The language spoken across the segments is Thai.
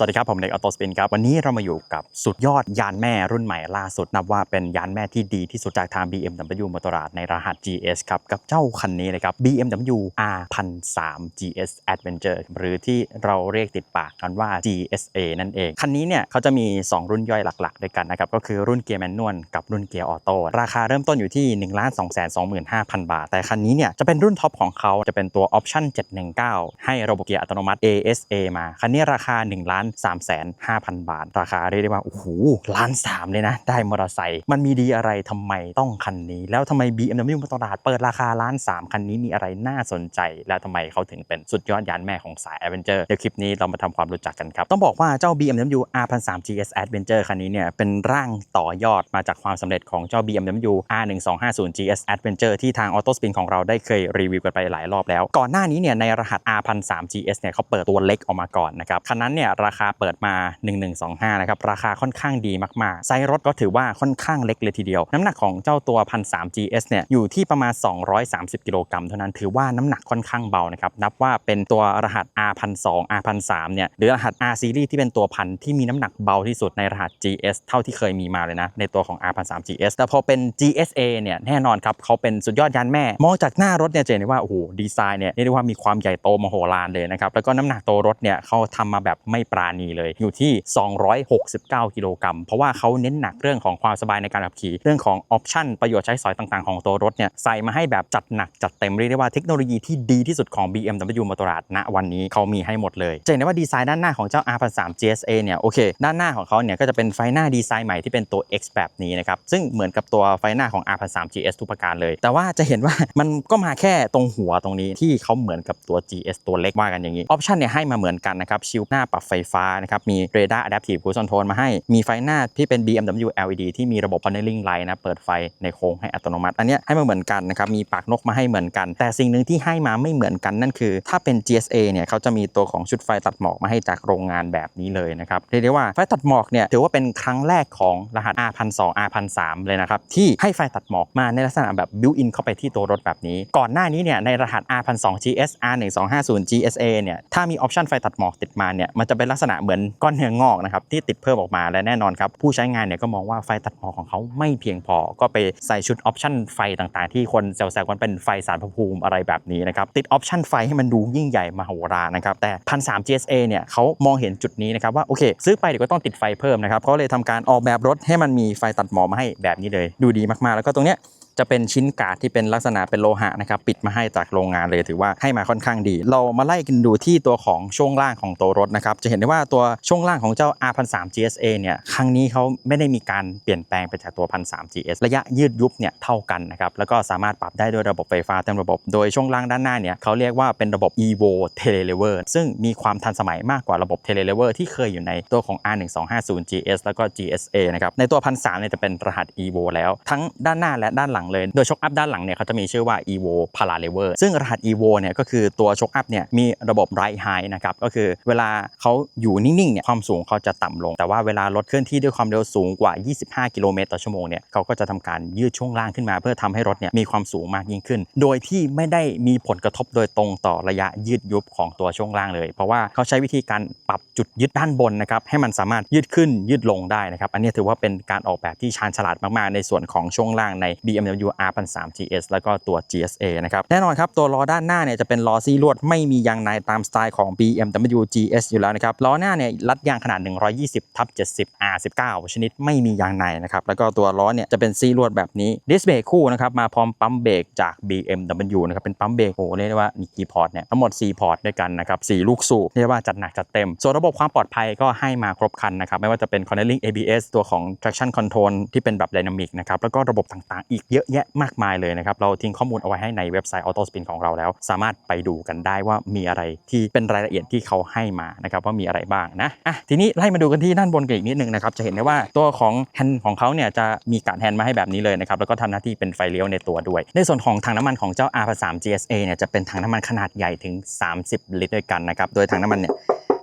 สวัสดีครับ ผมเด็กออโตสปินครับ วันนี้เรามาอยู่กับสุดยอดยานแม่รุ่นใหม่ล่าสุด นับว่าเป็นยานแม่ที่ดีที่สุดจากทาง BMW m o t o r a d ในรหัส GS ครับ กับเจ้าคันนี้เลยครับ BMW R1003 GS Adventure หรือที่เราเรียกติดปากกันว่า GSA นั่นเอง คันนี้เนี่ยเขาจะมี 2 รุ่นย่อยหลักๆ ด้วยกันนะครับ ก็คือรุ่นเกียร์แมนนวลกับรุ่นเกียร์ออโต้ราคาเริ่มต้นอยู่ที่ 1 2 2 5 0 0 0 บาท แต่คันนี้เนี่ยจะเป็นรุ่นท็อปของเขาจะเป็นตัว Option 719 ให้ระบบเกียร์อัตโนมัติ ASA มาคันนี้ราคา1 3 5 0 0 0 บาท ราคาเรียกได้ว่าโอ้โหล้านสามเลยนะ ได้มอเตอร์ไซค์มันมีดีอะไรทำไมต้องคันนี้ แล้วทำไม BMW มาตลาดเปิดราคาล้านสามคันนี้มีอะไรน่าสนใจ แล้วทำไมเขาถึงเป็นสุดยอดยานแม่ของสาย Adventure เดี๋ยวคลิปนี้เรามาทำความรู้จักกันครับ ต้องบอกว่าเจ้า BMW R1003 GS Adventure คันนี้เนี่ยเป็นร่างต่อยอดมาจากความสำเร็จของเจ้า BMW R1250 GS Adventure ที่ทาง Auto Spin ของเราได้เคยรีวิวกันไปหลายรอบแล้ว ก่อนหน้านี้เนี่ยในรหัส R1003 GS เนี่ยเขาเปิดตัวเล็กออกมาก่อนนะครับคันนั้นเนี่ยราคาเปิดมา 1125 นะครับ ราคาค่อนข้างดีมาก ๆ ไซส์รถก็ถือว่าค่อนข้างเล็กเลยทีเดียว น้ำหนักของเจ้าตัว1003 GS เนี่ย อยู่ที่ประมาณ 230 กิโลกรัมเท่านั้น ถือว่าน้ำหนักค่อนข้างเบานะครับ นับว่าเป็นตัวรหัส R1002 R1003 เนี่ย หรือรหัส R series ที่เป็นตัวพันที่มีน้ำหนักเบาที่สุดในรหัส GS เท่าที่เคยมีมาเลยนะ ในตัวของ R1003 GS แต่พอเป็น GSA เนี่ย แน่นอนครับ เขาเป็นสุดยอดยานแม่ มองจากหน้ารถเนี่ยจะเห็นได้ว่า โอ้โห ดีไซน์เนี่ย เรียกได้ว่ามีความใหญ่โตมโหฬารเลยนะครับ แล้วก็น้ำหนักตัวรถเนี่ยเขาทำมาแบบไม่ปราณีเลยอยู่ที่ 269 กิโลกรัมเพราะว่าเขาเน้นหนักเรื่องของความสบายในการขับขี่ เรื่องของออปชั่นประโยชน์ใช้สอยต่างๆของตัวรถเนี่ยใส่มาให้แบบจัดหนักจัดเต็มเรียกได้ว่าเทคโนโลยีที่ดีที่สุดของ BMW Motorrad ณวันนี้เขามีให้หมดเลยจะเห็นได้ว่าดีไซน์ด้านหน้าของเจ้า R3 GSA เนี่ยโอเคด้านหน้าของเขาเนี่ยก็จะเป็นไฟหน้าดีไซน์ใหม่ที่เป็นตัว X แบบนี้นะครับซึ่งเหมือนกับตัวไฟหน้าของ R3 GS ทุกประการเลย แต่ว่าจะเห็นว่ามันก็มาแค่ตรงหัวตรงนี้ที่เขาเหมือนกับตัว GS ตัวเล็กว่ากันอย่างนี้ออปชั่นเนี่ยให้มาเหมือนกันนะครับชิลหน้าปรับไฟฟ้านะครับมีเรดาร์ Adaptive Cruise Control มาให้มีไฟหน้าที่เป็น BMW LED ที่มีระบบ Paneling Light นะเปิดไฟในโค้งให้อัตโนมัติ อันนี้ให้มาเหมือนกันนะครับมีปากนกมาให้เหมือนกัน แต่สิ่งหนึ่งที่ให้มาไม่เหมือนกันนั่นคือ ถ้าเป็น GSA เนี่ยเขาจะมีตัวของชุดไฟตัดหมอกมาให้จากโรงงานแบบนี้เลยนะครับเรียกได้ว่าไฟตัดหมอกเนี่ยถือว่าเป็นครั้งแรกของรหัส R1002 R1003 เลยนะครับที่ให้ไฟตัดหมอกมาในลักษณะแบบ built in เข้าไปที่ตัวรถแบบนี้ ก่อนหน้านี้เนี่ยในรหัส R1002 GS R1250 GSA เนี่ยถ้ามีออปชันไฟตัดหมอกติดมาเนี่ยมันจะเป็นลักษณะเหมือนก้อนเนื้องอกนะครับที่ติดเพิ่มออกมาและแน่นอนครับผู้ใช้งานเนี่ยก็มองว่าไฟตัดหมอกของเขาไม่เพียงพอ ก็ไปใส่ชุดออปชันไฟต่างๆ ที่คนแซวๆกันเป็นไฟสารพภูมิอะไรแบบนี้นะครับติดออปชันไฟให้มันดูยิ่งใหญ่มโหฬารนะครับแต่1003 GSA เนี่ยเขามองเห็นจุดนี้นะครับว่าโอเค ซื้อไปเดี๋ยวก็ต้องติดไฟเพิ่มนะครับเขาเลยทำการออกแบบรถให้มันมีไฟตัดหมอกมาให้แบบนี้เลย ดูดีมากๆ แล้วก็ตรงเนี้ย จะเป็นชิ้นกาดที่เป็นลักษณะเป็นโลหะนะครับปิดมาให้จากโรงงานเลยถือว่าให้มาค่อนข้างดี เรามาไล่กันดูที่ตัวของช่วงล่างของตัวรถนะครับจะเห็นได้ว่าตัวช่วงล่างของเจ้า R1003 GSA เนี่ยครั้งนี้เขาไม่ได้มีการเปลี่ยนแปลงไปจากตัว 1003 GS ระยะยืดยุบเนี่ยเท่ากันนะครับแล้วก็สามารถปรับได้ด้วยระบบไฟฟ้าเต็มระบบ โดยช่วงล่างด้านหน้าเนี่ยเขาเรียกว่าเป็นระบบ Evo Telelever ซึ่งมีความทันสมัยมากกว่าระบบ Telelever ที่เคยอยู่ในตัวของ R1250 GS แล้วก็ GSA นะครับในตัว 1003เนี่ยจะเป็นรหัส Evo แล้วทั้งด้านหน้าและด้านหลังเลย โดยช็อคอัพด้านหลังเนี่ยเขาจะมีชื่อว่า evo paralever ซึ่งรหัส evo เนี่ยก็คือตัวช็อคอัพเนี่ยมีระบบ right high นะครับก็คือเวลาเขาอยู่นิ่งๆเนี่ยความสูงเขาจะต่ำลง แต่ว่าเวลารถเคลื่อนที่ด้วยความเร็วสูงกว่า 25 กิโลเมตรต่อชั่วโมงเนี่ยเขาก็จะทำการยืดช่วงล่างขึ้นมา เพื่อทำให้รถเนี่ยมีความสูงมากยิ่งขึ้น โดยที่ไม่ได้มีผลกระทบโดยตรงต่อระยะยืดยุบของตัวช่วงล่างเลย เพราะว่าเขาใช้วิธีการปรับจุดยึดด้านบนนะครับให้มันสามารถยืดขึ้นยืดลงได้นะครับอันนี้ถือว่าเป็นการออกแบบที่ชาญฉลาดมากๆ ในส่วนของช่วงล่างใน BMW W R1003 GS แล้วก็ตัว GSA นะครับแน่นอนครับตัวล้อด้านหน้าเนี่ยจะเป็นล้อซี่ลวดไม่มียางในตามสไตล์ของ BMW GS อยู่แล้วนะครับล้อหน้าเนี่ยรัดยางขนาด 120ทับ70 R19 ชนิดไม่มียางในนะครับแล้วก็ตัวล้อเนี่ยจะเป็นซี่ลวดแบบนี้ดิสเบรกคู่นะครับมาพร้อมปั๊มเบรกจาก BMW นะครับเป็นปั๊มเบรกโอ้เรียกได้ว่ามีกี่พอร์ตเนี่ยทั้งหมด 4 พอร์ตด้วยกันนะครับ4ลูกสูบเรียกว่าจัดหนักจัดเต็ม ส่วนระบบความปลอดภัยก็ให้มาครบครันนะครับไม่ว่าจะเป็น Cornering ABS ตัวของ traction control ที่เป็นแบบ dynamic นะครับแล้วก็ระบบต่างๆ อีกเยอะอะแยะมากมายเลยนะครับ เราทิ้งข้อมูลเอาไว้ให้ในเว็บไซต์ Auto Spin ของเราแล้ว สามารถไปดูกันได้ว่ามีอะไรที่เป็นรายละเอียดที่เขาให้มานะครับว่ามีอะไรบ้างนะอะทีนี้ไล่มาดูกันที่ด้านบนกันอีกนิดนึงนะครับจะเห็นได้ว่าตัวของแฮนด์ของเขาเนี่ยจะมีการแฮนด์มาให้แบบนี้เลยนะครับแล้วก็ทำหน้าที่เป็นไฟเลี้ยวในตัวด้วย ในส่วนของถังน้ำมันของเจ้า R3 GSA เนี่ยจะเป็นถังน้ำมันขนาดใหญ่ถึง 30 ลิตรด้วยกันนะครับโดยถังน้ำมันเนี่ย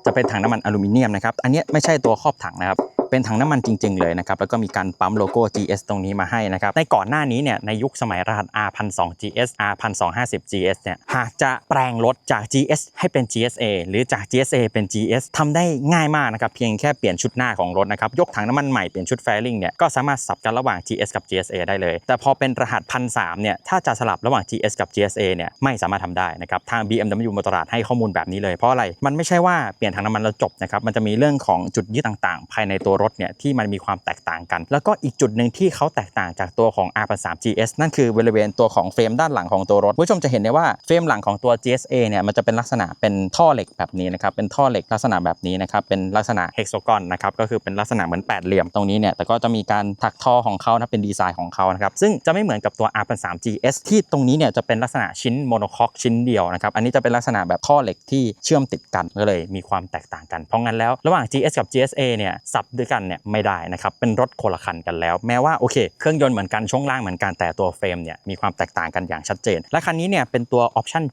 จะเป็นถังน้ำมันอลูมิเนียมนะครับอันนี้ไม่ใช่ตัวครอบถังนะครับ เป็นถังน้ำมันจริง ๆ เลยนะครับ แล้วก็มีการปั๊มโลโก้ GS ตรงนี้มาให้นะครับ ในก่อนหน้านี้เนี่ยในยุคสมัยรหัส R 1 2 0 GS R 1 2 5 0 GS เนี่ยหากจะแปลงรถจาก GS ให้เป็น GSA หรือจาก GSA เป็น GS ทำได้ง่ายมากนะครับ เพียงแค่เปลี่ยนชุดหน้าของรถนะครับ ยกถังน้ำมันใหม่เปลี่ยนชุดแฟลิงเนี่ยก็สามารถสับกันระหว่าง GS กับ GSA ได้เลย แต่พอเป็นรหัสพันสเนี่ยถ้าจะสลับระหว่าง GS กับ GSA เนี่ยไม่สามารถทำได้นะครับทาง BMW มอเตอร์ราดให้ข้อมูลแบบนี้เลยเพราะอะไรมันไม่ใช่ว่าเปลี่ยนถังน้ำมันแล้วจบนะครับมันจะมีเรื่องของจุดยึดต่างๆ ภายในตัวรถเนี่ยที่มันมีความแตกต่างกัน แล้วก็อีกจุดหนึ่งที่เขาแตกต่างจากตัวของ R 3 GS นั่นคือบริเวณตัวของเฟรมด้านหลังของตัวรถคุณผู้ชมจะเห็นได้ว่าเฟรมหลังของตัว GSA เนี่ยมันจะเป็นลักษณะเป็นท่อเหล็กแบบนี้นะครับเป็นท่อเหล็กลักษณะแบบนี้นะครับเป็นลักษณะเฮกโซกอนนะครับก็คือเป็นลักษณะเหมือนแปดเหลี่ยมตรงนี้เนี่ยแต่ก็จะมีการถักท่อของเขานะเป็นดีไซน์ของเขานะครับซึ่งจะไม่เหมือนกับตัว R 3 GS ที่ตรงนี้เนี่ยจะเป็นลักษณะชิ้นโมโนคอกชิ้นเดียวนะครับอันนี้จะเป็นลักษณะแบบท่อเหล็กที่เชื่อมติดกันก็เลยมีความแตกต่างกันเพราะงั้นแล้วระหว่าง GS กับ GSA เนี่ยสับด้วยกันเนี่ยไม่ได้นะครับเป็นรถคนละคันกันแล้ว แม้ว่าโอเค เครื่องยนต์เหมือนกันช่วงล่างเหมือนกันแต่ตัวเฟรมเนี่ยมีความแตกต่างกันอย่างชัดเจน และคันนี้เนี่ยเป็นตัวออปชั่น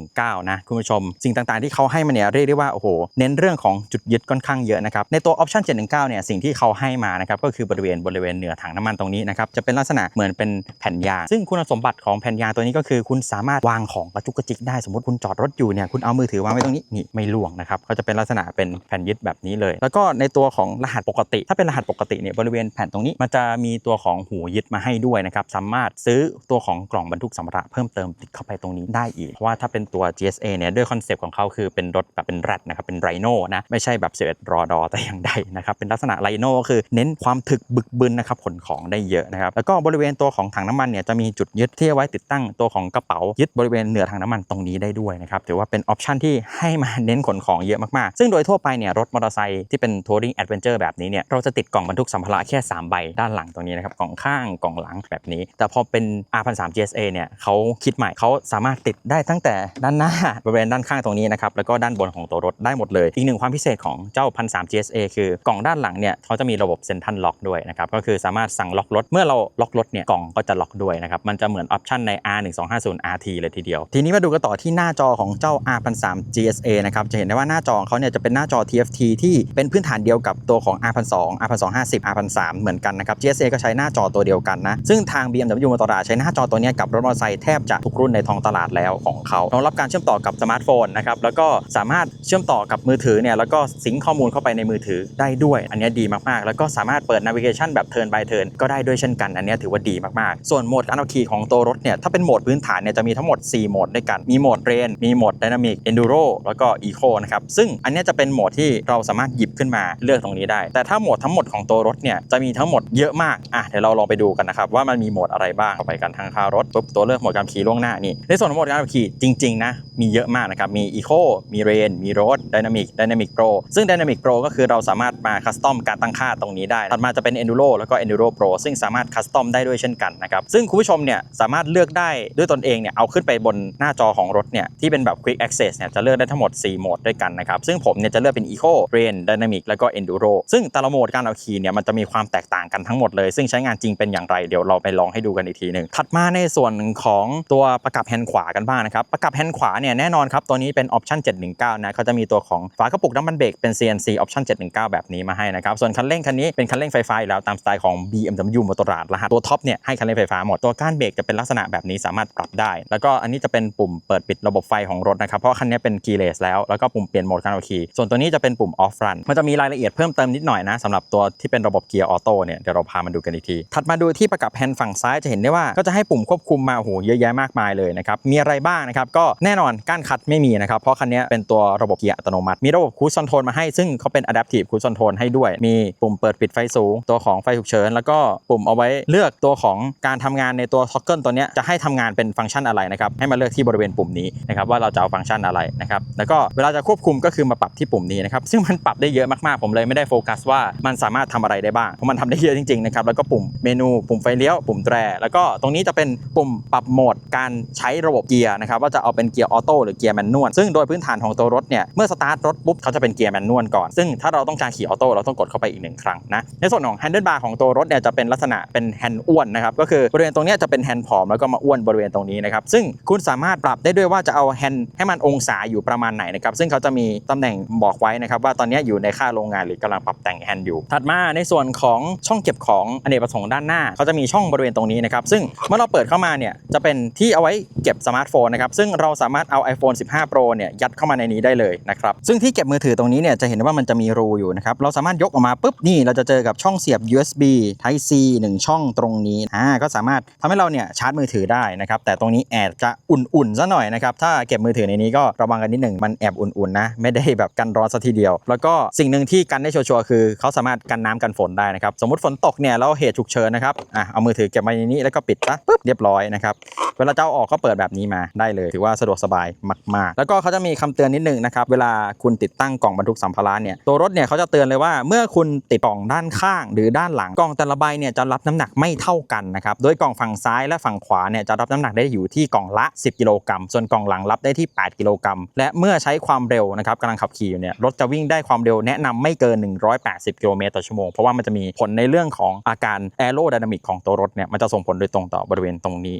719 นะคุณผู้ชม สิ่งต่างๆที่เขาให้มาเนี่ยเรียกได้ว่าโอ้โหเน้นเรื่องของจุดยึดค่อนข้างเยอะนะครับในตัวออปชั่น719 เนี่ยสิ่งที่เขาให้มานะครับก็คือบริเวณบริเวณเหนือถังน้ำมันตรงนี้นะครับจะเป็นลักษณะเหมือนเป็นแผ่นยางซึ่งคุณสมบัติของแผ่นยางตัวนี้ก็คือ คุณสามารถวางของกระจุกกระจิกได้สมมติคุณจอดรถอยู่เนี่ยคุณเอามือถือวางไว้ตรงนี้นี่ไม่ล่วงนะครับก็จะเป็นลักษณะเป็นแผ่นยึดแบบนี้เลย แล้วก็ในตัวของรหัสปกติ ถ้าเป็นรหัสปกติเนี่ยบริเวณแผ่นตรงนี้มันจะมีตัวของหูยึดมาให้ด้วยนะครับสามารถซื้อตัวของกล่องบรรทุกสัมภาระเพิ่มเติมติดเข้าไปตรงนี้ได้อีกเพราะว่าถ้าเป็นตัว GSA เนี่ยด้วยคอนเซปต์ของเขาคือเป็นรถแบบเป็นแรดนะครับเป็นไรโน่นะไม่ใช่แบบเสดรอดอแต่อย่างใดนะครับเป็นลักษณะไรโน่ก็คือเน้นความถึกบึกบึนนะครับขนของได้เยอะนะครับแล้วก็บริเวณตัวของถังน้ำมันเนี่ยจะมีจุดยึดที่เอาไว้ติดตั้งตัวของกระเป๋ายึดบริเวณเหนือถังน้ำมันตรงนี้ได้ด้วยนะครับถือว่าเป็นออปชันที่ให้มาเน้นขนของเยอะมากๆ ซึ่งโดยทั่วไปเนี่ยรถมอเตอร์ไซค์ที่เป็นทัวริงแอดเวนเจอร์แบบนี้เนี่ยเราจะติดกล่องบรรทุกสัมภาระแค่ 3 ใบด้านหลังตรงนี้นะครับกล่องข้างกล่องหลังแบบนี้ แต่พอเป็น R 1 3 GSA เนี่ยเขาคิดใหม่เขาสามารถติดได้ตั้งแต่ด้านหน้าบริเวณด้านข้างตรงนี้นะครับแล้วก็ด้านบนของตัวรถได้หมดเลย อีกหนึ่งความพิเศษของเจ้า1 3 GSA คือกล่องด้านหลังเนี่ยเขาจะมีระบบเซ็นทันล็อกด้วยนะครับก็คือสามารถสั่งล็อกรถเมื่อเราล็อกรถเนี่ยกล่องก็จะล็อกด้วยนะครับมันจะเหมือนออปชันใน R 1 2 5 0 RT เลยทีเดียว ทีนี้มาดูกันต่อที่หน้าจอของเจ้า R 1 3 GSA นะครับจะเห็นได้ว่าหน้าจอเขาเนี่ยจะเป็นหน้าจอ TFT ที่เป็นพื้นฐานเดียวกับตัวของ R 1 2 R 1 2 50 R 1 3เหมือนกันนะครับ GSA ก็ใช้หน้าจอตัวเดียวกันนะ ซึ่งทาง BMW มอเตอร์ราใช้หน้าจอตัวนี้กับรถมอเตอร์ไซค์แทบจะทุกรุ่นในท้องตลาดแล้วของเขารองรับการเชื่อมต่อกับสมาร์ทโฟนนะครับ แล้วก็สามารถเชื่อมต่อกับมือถือเนี่ย แล้วก็สิงข้อมูลเข้าไปในมือถือได้ด้วย อันนี้ดีมากๆ แล้วก็สามารถเปิด navigation แบบ turn by turn ก็ได้ด้วยเช่นกัน อันนี้ถือว่าดีมากๆ ส่วนโหมดการขับขี่ของตัวรถเนี่ย ถ้าเป็นโหมดพื้นฐานเนี่ย จะมีทั้งหมด 4 โหมดด้วยกัน มีโหมดเรน มีโหมด dynamic enduro แล้วก็ eco นะครับ ซึ่งอันนี้จะเป็นโหมดที่เราสามารถหยิบขึ้นมาเลือกตรงนี้ได้แต่ถ้าโหมดทั้งหมดของตัวรถเนี่ยจะมีทั้งหมดเยอะมากอะเดี๋ยวเราลองไปดูกันนะครับว่ามันมีโหมดอะไรบ้างไปกันทางคารถปุ๊บตัวเลือกโหมดการขี่ล่วงหน้านี่ในส่วนของโหมดการขี่จริงๆนะมีเยอะมากนะครับมี Eco มี Rain มี Road Dynamic Dynamic Pro ซึ่ง Dynamic Pro ก็คือเราสามารถมาคัสตอมการตั้งค่าตรงนี้ได้ถัดมาจะเป็น Enduro แล้วก็ Enduro Pro ซึ่งสามารถคัสตอมได้ด้วยเช่นกันนะครับซึ่งคุณผู้ชมเนี่ยสามารถเลือกได้ด้วยตนเองเนี่ยเอาขึ้นไปบนหน้าจอของรถเนี่ยที่เป็นแบบ Quick Access เนี่ยจะเลือกได้ทั้งหมด 4 โหมดด้วยกันนะครับซึ่งผมเนี่ยจะเลือกเป็น Eco Rain Dynamic แล้วก็ Enduro ซึ่งแต่ละโหมดการเอาขี่เนี่ยมันจะมีความแตกต่างกันทั้งหมดเลย ซึ่งใช้งานจริงเป็นอย่างไรเดี๋ยวเราไปลองให้ดูกันอีกทีหนึ่งถัดมาในส่วนของตัวประกับแฮนด์ขวากันบ้างนะครับประกับแฮนด์ขวาเนี่ยแน่นอนครับตัวนี้เป็นออปชั่น719นะเขาจะมีตัวของฝากระปุกน้ำมันเบรกเป็น CNC ออปชั่น719 แบบนี้มาให้นะครับส่วนคันเร่งคันนี้เป็นคันเร่งไฟฟ้าอยู่แล้วตามสไตล์ของ BMW มอเตอร์ราดรหัสตัวท็อปเนี่ยให้คันเร่งไฟฟ้าหมดตัวก้านเบรกจะเป็นลักษณะแบบนี้สามารถปรับได้ แล้วก็อันนี้จะเป็นปุ่มเปิดปิดระบบไฟของรถนะครับเพราะคันนี้เป็น keyless แล้วแล้วก็ปุ่มเปลี่ยนโหมดการขับขี่ส่วนตัวนี้จะเป็นปุ่ม off run มันจะมีรายละเอียดเพิ่มเติมนิดหน่อยนะสำหรับตัวที่เป็นระบบเกียร์ออโต้เนี่ยเดี๋ยวเราพามาดูกันอีกที ถัดมาดูที่ประกับแฮนด์ฝั่งซ้ายจะเห็นได้ว่าก็จะให้ปุ่มควบคุมมาโอ้โหเยอะแยะมากมายเลยนะครับมีอะไรบ้างนะครับก็แน่นอนก้านคัดไม่มีนะครับเพราะคันนี้เป็นตัวระบบเกียร์อัตโนมัติ มีระบบคู c คอนโทรลมาให้ซึ่งเขาเป็น adaptive cruise control ให้ด้วย มีปุ่มเปิดปิดไฟสูง ตัวของไฟฉุกเฉิน แล้วก็ปุ่มเอาไว้เลือกตัวของการทำงานในตัวท็อกเกิลตัวนี้จะให้ทำงานเป็นฟังก์ชันอะไรนะครับให้มาเลือกที่บริเวณปุ่มนี้นะครับว่าเราจะเอาฟังก์ชันอะไรนะครับแล้วก็เวลาจะควบคุมก็คือมาปรับที่ปุ่มนี้นะครับซึ่งมันปรับได้เยอะมากๆผมเลยไม่ได้โฟกัสว่ามันสามารถทำอะไรได้บ้าง เพราะมันทำได้เยอะจริงๆนะครับแล้วก็ปุ่มเมนูปุ่มไฟเลี้ยวปุ่มแตร แล้วก็ตรงนี้จะเป็นปุ่มปรับโหมดการใช้ระบบเกียร์นะครับว่าจะเอาเป็นเกียร์ออโต้หรือเกียร์แมนนวลซึ่งโดยพื้นฐานของตัวรถเนี่ยเมื่อสตาร์ทรถปุ๊บเขาจะเป็นเกียร์แมนนวลก่อน ซึ่งถ้าเราต้องการขี่ออโต้เราต้องกดเข้าไปอีกหนึ่งครั้งนะในส่วนของแฮนเดิลบาร์ของตัวรถเนี่ยจะเป็นลักษณะเป็นแฮนด์อ้วนนะครับก็คือบริเวณตรงนี้จะเป็นแฮนด์ผอมแล้วก็มาอ้วนบริเวณตรงนี้นะครับซึ่งคุณสามารถปรับได้ด้วยว่าจะเอาแฮนด์ให้มันองศาอยู่ประมาณไหนนะครับซึ่งเขาจะมีตำแหน่งบอกไว้นะครับว่าตอนนี้อยู่ในค่าโรงงานหรือกำลังปรับแต่งแฮนด์อยู่ ถัดมาในส่วนของช่องเก็บของอเนกประสงค์ด้านหน้าเขาจะมีช่องบริเวณตรงนี้นะครับซึ่งเมื่อเราเปิดเข้ามาเนี่ยจะเป็นที่เอาไว้เก็บสมาร์ทโฟนนะครับซึ่งเราสามารถเอา iPhone 15 Pro เนี่ยยัดเข้ามาในนี้ได้เลยนะครับซึ่งที่เก็บมือถือตรงนี้เนี่ยจะเห็นว่ามันจะมีรูอยู่นะครับเราสามารถยกออกมาปุ๊บนี่เราจะเจอกับช่องเสียบ USB Type C 1 ช่องตรงนี้อ่าก็สามารถทำให้เราเนี่ยชาร์จมือถือได้นะครับแต่ตรงนี้แอบจะอุ่นๆซะหน่อยนะครับถ้าเก็บมือถือในนี้ก็ระวังกันนิดหนึ่งมันแอบอุ่นๆนะไม่ได้แบบกันร้อนซะทีเดียว แล้วก็สิ่งหนึ่งที่กันได้ชัวร์ๆคือเขาสามารถกันน้ำกันฝนได้นะครับ สมมติฝนตกเนี่ยแล้วเหตุฉุกเฉินนะครับอะเอามือถือเก็บไว้ในนี้แล้วก็ปิดซะปุ๊บเรียบร้อยนะครับเวลาเจะเอาออกก็เปิดแบบนี้มาได้เลย ถือว่าสะดวกสบายมาก ๆ แล้วก็เขาจะมีคำเตือนนิดนึงนะครับเวลาคุณติดตั้งกล่องบรรทุกสัมภาระเนี่ยตัวรถเนี่ยเขาจะเตือนเลยว่าเมื่อคุณติดกล่องด้านข้าง หรือด้านหลังกล่องแต่ละใบเนี่ยจะรับน้ำหนักไม่เท่ากันนะครับโดยกล่องฝั่งซ้ายและฝั่งขวาเนี่ยจะรับน้ำหนักได้อยู่ที่กล่องละ 10 กิโลกรัมส่วนกล่องหลังรับได้ที่ 8 กิโลกรัมและเมื่อใช้ความเร็วนะครับกำลังขับขี่อยู่เนี่ยรถจะวิ่งได้ความเร็วแนะนำไม่เกิน 180กิโลเมตรต่อชั่วโมง เพราะว่ามันจะมีผลในเรื่องของอาการแอโรไดนามิกของตัวรถเนี่ยมันจะส่งผลโดยตรงต่อบริเวณตรงนี้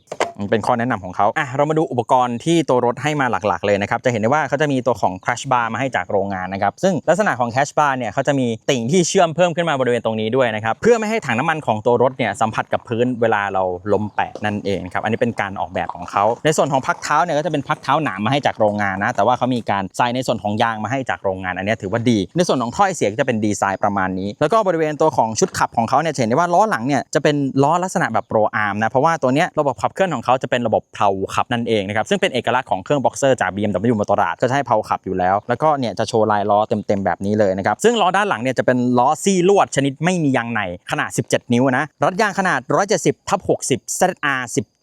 เป็นข้อแนะนำของเขาอะเรามาดูอุปกรณ์ที่ตัวรถให้มาหลักๆเลยนะครับจะเห็นได้ว่าเขาจะมีตัวของ crash bar มาให้จากโรงงานนะครับซึ่งลักษณะของ crash bar เนี่ยเขาจะมีติ่งที่เชื่อมเพิ่มขึ้นมาบริเวณตรงนี้ด้วยนะครับเพื่อไม่ให้ถังน้ำมันของตัวรถเนี่ยสัมผัสกับพื้นเวลาเราล้มแปะนั่นเองครับอันนี้เป็นการออกแบบของเขาในส่วนของพักเท้าเนี่ยก็จะเป็นพักเท้าหนามมาให้จากโรงงานนะแต่ว่าเขามีการใส่ในส่วนของยางมาให้จากโรงงาน อันนี้ถือว่าดี ในส่วนของถ้อยเสียก็จะเป็นดีไซน์ประมาณนี้ แล้วก็บริเวณตัวของชุดขับของเขาเนี่ยเห็นได้ว่าล้อหลังเนี่ยจะเป็นล้อลักษณะแบบโปรอาร์มนะเพราะว่าตัวเนี้ยระบบขับเคลื่อนของเขาจะเป็นระบบเพลาขับนั่นเองนะครับซึ่งเป็นเอกลักษณ์ของเครื่องบ็อกเซอร์จาก BMW มอเตอร์ราดก็จะให้เพลาขับอยู่แล้ว แล้วก็เนี่ยจะโชว์ลายล้อเต็มๆแบบนี้เลยนะครับซึ่งล้อด้านหลังเนี่ยจะเป็นล้อซี่ลวดชนิดไม่มียางในขนาด 17 นิ้วนะรัดยางขนาด 170ทับ60 ZR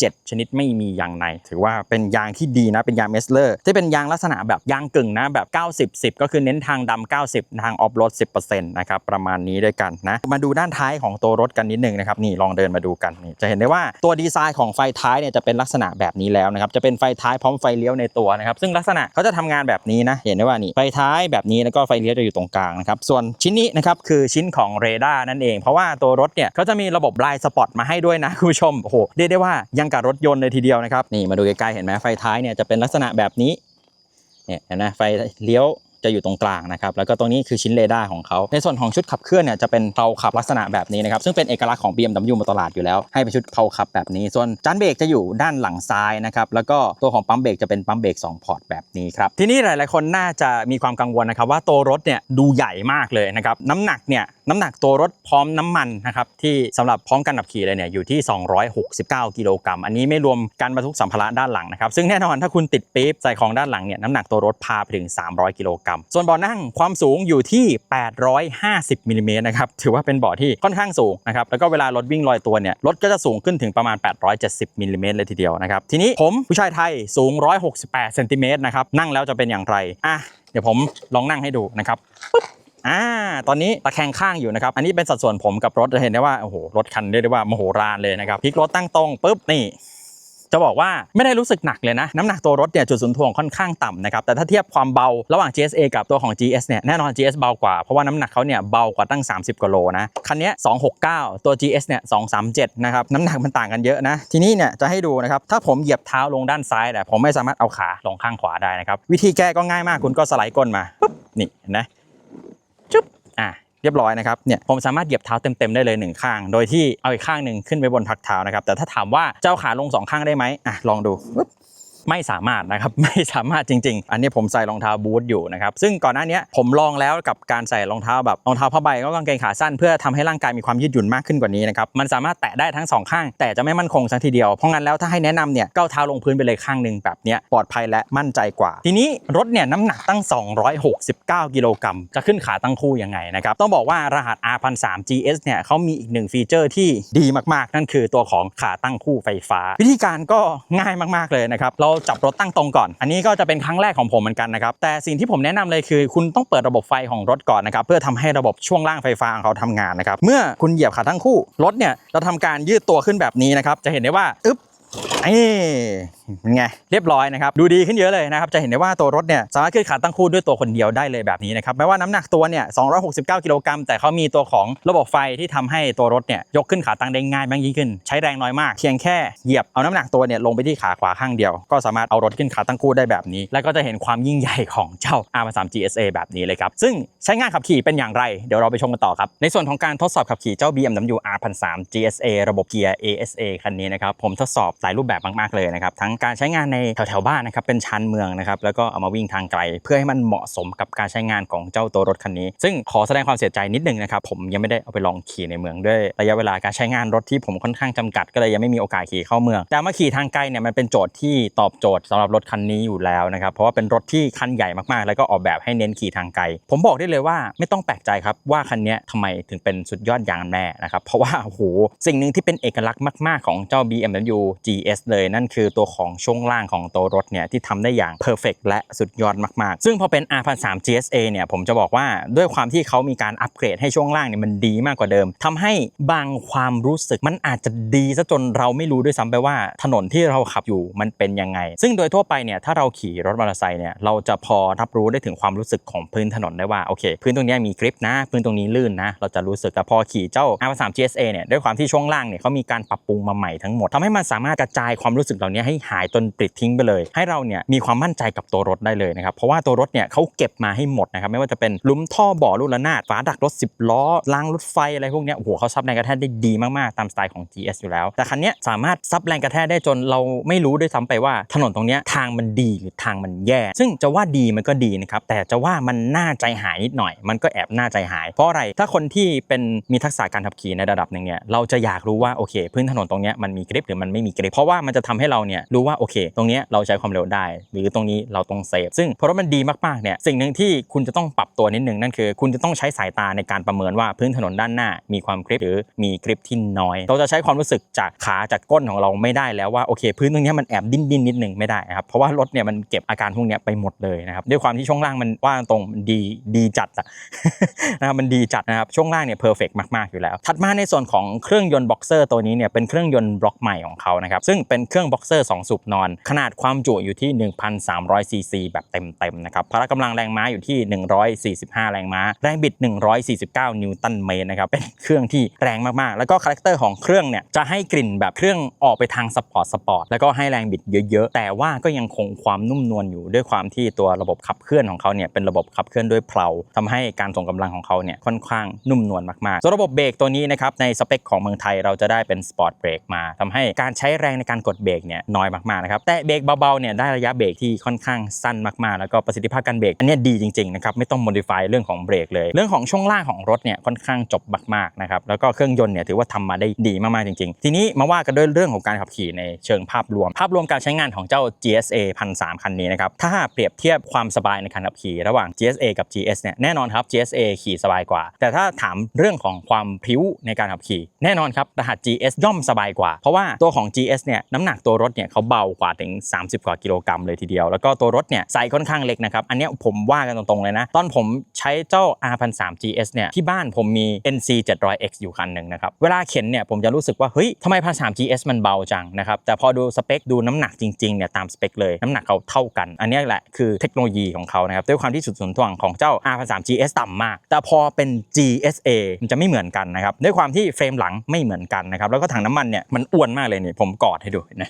7 ชนิดไม่มียางใน ถือว่าเป็นยางที่ดีนะ เป็นยางเมสเลอร์ที่เป็นยางลักษณะแบบยางกึ่งนะแบบ 90 10 ก็คือเน้นทางดำ90 ทางออฟโรด10%นะครับประมาณนี้ด้วยกันนะ มาดูด้านท้ายของตัวรถกันนิดนึงนะครับนี่ลองเดินมาดูกันนี่จะเห็นได้ว่าตัวดีไซน์ของไฟท้ายเนี่ยจะเป็นลักษณะแบบนี้แล้วนะครับจะเป็นไฟท้ายพร้อมไฟเลี้ยวในตัวนะครับซึ่งลักษณะเขาจะทำงานแบบนี้นะเห็นได้ว่านี่ไฟท้ายแบบนี้แล้วก็ไฟเลี้ยวจะอยู่ตรงกลางนะครับส่วนชิ้นนี้นะครับคือชิ้นของเรดาร์นั่นเอง เพราะว่าตัวรถเนี่ยเขาจะมีระบบลายสปอตมาให้ด้วยนะคุณผู้ชมโอ้โหเรียกได้ว่ายังกับรถยนต์เลยทีเดียวนะครับนี่มาดูใกล้ๆเห็นไหมไฟท้ายเนี่ยจะเป็นลักษณะแบบนี้เนี่ยเห็นไหมไฟเลี้ยวจะอยู่ตรงกลางนะครับแล้วก็ตรงนี้คือชิ้นเรดาร์ของเขา ในส่วนของชุดขับเคลื่อนเนี่ยจะเป็นเพลาขับลักษณะแบบนี้นะครับซึ่งเป็นเอกลักษณ์ของ BMW มาตลาดอยู่แล้ว ให้เป็นชุดเพลาขับแบบนี้ ส่วนจานเบรกจะอยู่ด้านหลังซ้ายนะครับแล้วก็ตัวของปั๊มเบรกจะเป็นปั๊มเบรก2พอร์ตแบบนี้ครับทีนี้หลาย ๆ คนน่าจะมีความกังวลนะครับว่าตัวรถเนี่ยดูใหญ่มากเลยนะครับน้ำหนักเนี่ยน้ำหนักตัวรถพร้อมน้ำมันนะครับที่สำหรับพร้อมการขับขี่เลยเนี่ยอยู่ที่ 269 กิโลกรัม อันนี้ไม่รวมการบรรทุกสัมภาระด้านหลังนะครับซึ่งแน่นอนถ้าคุณติดปี๊บใส่ของด้านหลังเนี่ยน้ำหนักตัวรถพาไปถึง 300 กิโลกรัม ส่วนเบาะนั่งความสูงอยู่ที่ 850มิลลิเมตรนะครับถือว่าเป็นเบาะที่ค่อนข้างสูงนะครับแล้วก็เวลารถวิ่งลอยตัวเนี่ยรถก็จะสูงขึ้นถึงประมาณ 870มิลลิเมตรเลยทีเดียวนะครับทีนี้ผมผู้ชายไทยสูง 168เซนติเมตรนะครับนั่งแล้วจะเป็นอย่างไรอะเดี๋ยวผมลองนั่งให้ดูนะครับ อ่าตอนนี้ตะแคงข้างอยู่นะครับ อันนี้เป็นสัดส่วนผมกับรถจะเห็นได้ว่าโอ้โหรถคันเรียกได้ว่าโมโหฬารเลยนะครับพลิกรถตั้งตรงปุ๊บนี่จะบอกว่าไม่ได้รู้สึกหนักเลยนะ น้ำหนักตัวรถเนี่ยจุดศูนย์ถ่วงค่อนข้างต่ำนะครับ แต่ถ้าเทียบความเบาระหว่าง GSA กับตัวของ GS เนี่ยแน่นอน GS เบากว่า เพราะว่าน้ำหนักเขาเนี่ยเบากว่าตั้ง 30กิโลนะ คันนี้269 ตัว GS เนี่ย237 นะครับ น้ำหนักมันต่างกันเยอะนะ ทีนี้เนี่ยจะให้ดูนะครับ ถ้าผมเหยียบเท้าลงด้านซ้ายแต่ผมไม่สามารถเอาขาลงข้างขวาได้นะครับวิธีแก้ก็ง่ายมากคุณก็สไลด์ก้นมาปุ๊บนี่นไหม จุ๊บอะเรียบร้อยนะครับเนี่ยผมสามารถเหยียบเท้าเต็มๆได้เลยหนึ่งข้าง โดยที่เอาอีกข้างหนึ่งขึ้นไปบนพักเท้านะครับแต่ถ้าถามว่าเจ้าขาลงสองข้างได้ไหมอะลองดูปึ๊บ ไม่สามารถนะครับไม่สามารถจริง ๆ อันนี้ผมใส่รองเท้าบูทอยู่นะครับซึ่งก่อนหน้านี้ผมลองแล้วกับการใส่รองเท้าแบบรองเท้าผ้าใบก็กางเกงขาสั้นเพื่อทำให้ร่างกายมีความยืดหยุ่นมากขึ้นกว่านี้นะครับมันสามารถแตะได้ทั้งสองข้าง แต่จะไม่มั่นคงสักทีเดียวเพราะงั้นแล้วถ้าให้แนะนำเนี่ยก้าวเท้าลงพื้นไปเลยข้างหนึ่งแบบนี้ปลอดภัยและมั่นใจกว่า ทีนี้รถเนี่ยน้ำหนักตั้ง 269 กิโลกรัมจะขึ้นขาตั้งคู่ยังไงนะครับต้องบอกว่ารหัส R1003 GS เนี่ยเขามีอีกหนึ่งฟีเจอร์ที่ดีมากๆ นั่นคือตัวของขาตั้งคู่ไฟฟ้า วิธีการก็ง่ายมากๆเลยนะครับเราจับรถตั้งตรงก่อน อันนี้ก็จะเป็นครั้งแรกของผมเหมือนกันนะครับ แต่สิ่งที่ผมแนะนำเลยคือคุณต้องเปิดระบบไฟของรถก่อนนะครับ เพื่อทำให้ระบบช่วงล่างไฟฟ้าของเขาทำงานนะครับ เมื่อคุณเหยียบขาทั้งคู่ รถเนี่ยเราทำการยืดตัวขึ้นแบบนี้นะครับ จะเห็นได้ว่าอึ๊บ เอ้เป็นไงเรียบร้อยนะครับดูดีขึ้นเยอะเลยนะครับจะเห็นได้ว่าตัวรถเนี่ยสามารถขึ้นขาตั้งคู่ด้วยตัวคนเดียวได้เลยแบบนี้นะครับแม้ว่าน้ำหนักตัวเนี่ย269 กิโลกรัมแต่เขามีตัวของระบบไฟที่ทำให้ตัวรถเนี่ยยกขึ้นขาตั้งได้ง่ายมากยิ่งขึ้น ใช้แรงน้อยมากเพียงแค่เหยียบเอาน้ำหนักตัวเนี่ยลงไปที่ขาขวาข้างเดียว ก็สามารถเอารถขึ้นขาตั้งคู่ได้แบบนี้ แล้วก็จะเห็นความยิ่งใหญ่ของเจ้า R3 GSA แบบนี้เลยครับซึ่งใช้งานขับขี่เป็นอย่างไรเดี๋ยวเราไปชมกันต่อครับในส่วนของการทดสอบขับขี่เจ้า BMW R1003 GSA ระบบเกียร์ ASA คันนี้นะครับผมทดสอบหลายรูปแบบมากๆเลยนะครับทั้งการใช้งานในแถวๆบ้านนะครับเป็นชานเมืองนะครับแล้วก็เอามาวิ่งทางไกล เพื่อให้มันเหมาะสมกับการใช้งานของเจ้าตัวรถคันนี้ ซึ่งขอแสดงความเสียใจนิดนึงนะครับผมยังไม่ได้เอาไปลองขี่ในเมืองด้วยระยะเวลาการใช้งานรถที่ผมค่อนข้างจำกัด ก็เลยยังไม่มีโอกาสขี่เข้าเมือง แต่มาขี่ทางไกลเนี่ยมันเป็นโจทย์ที่ตอบโจทย์สำหรับรถคันนี้อยู่แล้วนะครับเพราะว่าเป็นรถที่คันใหญ่มากๆ แล้วก็ออกแบบให้เน้นขี่ทางไกล ผมบอกได้เลยว่าไม่ต้องแปลกใจครับว่าคันนี้ทำไมถึงเป็นสุดยอดยางแน่นะครับเพราะว่าโอ้โหสิ่งหนึ่งที่เป็นเอกลักษณ์มาก ๆของเจ้า BMW GS เลยนั่นคือตัวของช่วงล่างของตัวรถเนี่ยที่ทำได้อย่างเพอร์เฟกและสุดยอดมาก ๆ ซึ่งพอเป็น R1003 GSA เนี่ยผมจะบอกว่าด้วยความที่เขามีการอัปเกรดให้ช่วงล่างเนี่ยมันดีมากกว่าเดิมทำให้บางความรู้สึกมันอาจจะดีซะจนเราไม่รู้ด้วยซ้ำไปว่าถนนที่เราขับอยู่มันเป็นยังไง ซึ่งโดยทั่วไปเนี่ยถ้าเราขี่รถมอเตอร์ไซค์เนี่ยเราจะพอรับรู้ได้ถึงความรู้สึกของพื้นถนนได้ว่าโอเค พื้นตรงนี้มีกริปนะ พื้นตรงนี้ลื่นนะ เราจะรู้สึกแต่พอขี่เจ้า R3 GSA เนี่ยด้วยความที่ช่วงล่างเนี่ยเขามีการปรับปรุงมาใหม่ทั้งหมดทำให้มันสามารถกระจายความรู้สึกเหล่านี้ให้หายจนปลิดทิ้งไปเลย ให้เราเนี่ยมีความมั่นใจกับตัวรถได้เลยนะครับเพราะว่าตัวรถเนี่ยเขาเก็บมาให้หมดนะครับไม่ว่าจะเป็นลุมท่อบ่อลูกระนาดฝาดักรถ 10 ล้อรางรถไฟอะไรพวกเนี้ยโอ้โหเขาซับแรงกระแทกได้ดีมากๆตามสไตล์ของ GS อยู่แล้ว แต่คันเนี้ยสามารถซับแรงกระแทกได้จนเราไม่รู้ด้วยซ้ำไปว่า ถนนตรงเนี้ยทางมันดีหรือทางมันแย่ ซึ่งจะว่าดีมันก็ดีนะครับแต่จะว่ามันน่าใจหายนิดหน่อย มันก็แอบน่าใจหาย เพราะอะไรถ้าคนที่เป็นมีทักษะการขับขี่ในระดับหนึ่งเนี่ยเราจะอยากรู้ว่าโอเค พื้นถนนตรงเนี้ยมันมีกริปหรือมันไม่มีกริปเพราะว่ามันจะทำให้เราเนี่ยรู้ว่าโอเค ตรงนี้เราใช้ความเร็วได้ หรือตรงนี้เราต้องเซฟซึ่งพอรถมันดีมากๆเนี่ยสิ่งหนึ่งที่คุณจะต้องปรับตัวนิดหนึ่งนั่นคือ คุณจะต้องใช้สายตาในการประเมินว่าพื้นถนนด้านหน้า มีความกริปหรือมีกริปที่น้อย เราจะใช้ความรู้สึกจากขาจากก้นของเราไม่ได้แล้วว่าโอเค พื้นตรงนี้มันแอบดิ้นดิ้นนิดหนึ่งไม่ได้นะครับเพราะว่ารถเนี่ยมันเก็บอาการพวกนี้ไปหมดเลยนะครับด้วยความที่ช่วงล่างมันว่าตรงดีดีจัดอะนะครับมันดีจัดนะครับช่วงล่างเนี่ยเพอร์เฟกมากๆอยู่แล้ว ถัดมาในส่วนของเครื่องยนต์บ็อกเซอร์ตัวนี้เนี่ยเป็นเครื่องยนต์บล็อกใหม่ของเขานะครับซึ่งเป็นเครื่องบ็อกเซอร์2สูบนอน ขนาดความจุอยู่ที่ 1,300ซีซีแบบเต็มๆนะครับพละกำลังแรงม้าอยู่ที่ 145 แรงม้า แรงบิด 149 นิวตันเมตรนะครับเป็นเครื่องที่แรงมากๆ แล้วก็คาแรคเตอร์ของเครื่องเนี่ยจะให้กลิ่นแบบเครื่องออกไปทางสปอร์ตสปอร์ตแล้วก็ให้แรงบิดเยอะๆ แต่ว่าก็ยังคงความนุ่มนวลอยู่ด้วยความที่ตัวระบบขับเคลื่อนของเขาเนี่ยเป็นระบบขับเคลื่อนด้วยเพลาทำให้การส่งกำลังของเขาเนี่ยค่อนข้างนุ่มนวลมากๆส่วนระบบเบรกตัวนี้นะครับในสเปคของเมืองไทยเราจะได้เป็นสปอร์ตเบรกมาทำให้การใช้แรงในการกดเบรกเนี่ยน้อยมากๆนะครับแต่เบรกเบาๆเนี่ยได้ระยะเบรกที่ค่อนข้างสั้นมากๆ แล้วก็ประสิทธิภาพการเบรกอันนี้ดีจริงๆนะครับไม่ต้อง modify เรื่องของเบรกเลย เรื่องของช่วงล่างของรถเนี่ยค่อนข้างจบมากๆนะครับแล้วก็เครื่องยนต์เนี่ยถือว่าทำมาได้ดีมากๆจริง ๆ ทีนี้มาว่ากันด้วยเรื่องของการขับขี่ในเชิงภาพรวม ภาพรวมการใช้งานของเจ้า GSA 1003คันนี้นะครับถ้าเปรียบเทียบความสบายในการขับขี่ระหว่าง GSA กับ GS เนี่ยแน่นอนครับ GSA ขี่สบายกว่า แต่ถ้าถามเรื่องของความพริ้วในการขับขี่ แน่นอนครับรหัส GS ย่อมสบายกว่า เพราะว่าตัวของ GS เนี่ยน้ำหนักตัวรถเนี่ยเขาเบากว่าถึง 30 กว่ากิโลกรัมเลยทีเดียว แล้วก็ตัวรถเนี่ยไซส์ค่อนข้างเล็กนะครับ อันนี้ผมว่ากันตรงๆเลยนะ ตอนผมใช้เจ้า R1003 GS เนี่ยที่บ้านผมมี NC 700X อยู่คันหนึ่งนะครับ เวลาเข็นเนี่ยผมจะรู้สึกว่า เฮ้ยทำไม 1 3 GS มันเบาจังนะครับ แต่พอดูสเปคดูน้ำหนักจริงๆเนี่ยตามสเปคเลยน้ำหนักเขาเท่ากัน อันนี้แหละคือเทคโนโลยีของเขานะครับด้วยความที่สุดส่วนถ่วงของเจ้า R1003 GS ต่ำมาก แต่พอเป็น GSA มันจะไม่เหมือนกันนะครับด้วยความที่เฟรมหลังไม่เหมือนกันนะครับแล้วก็ถังน้ำมันเนี่ยมันอ้วนมากเลยนี่ผมกอดให้ดูเห็นไหม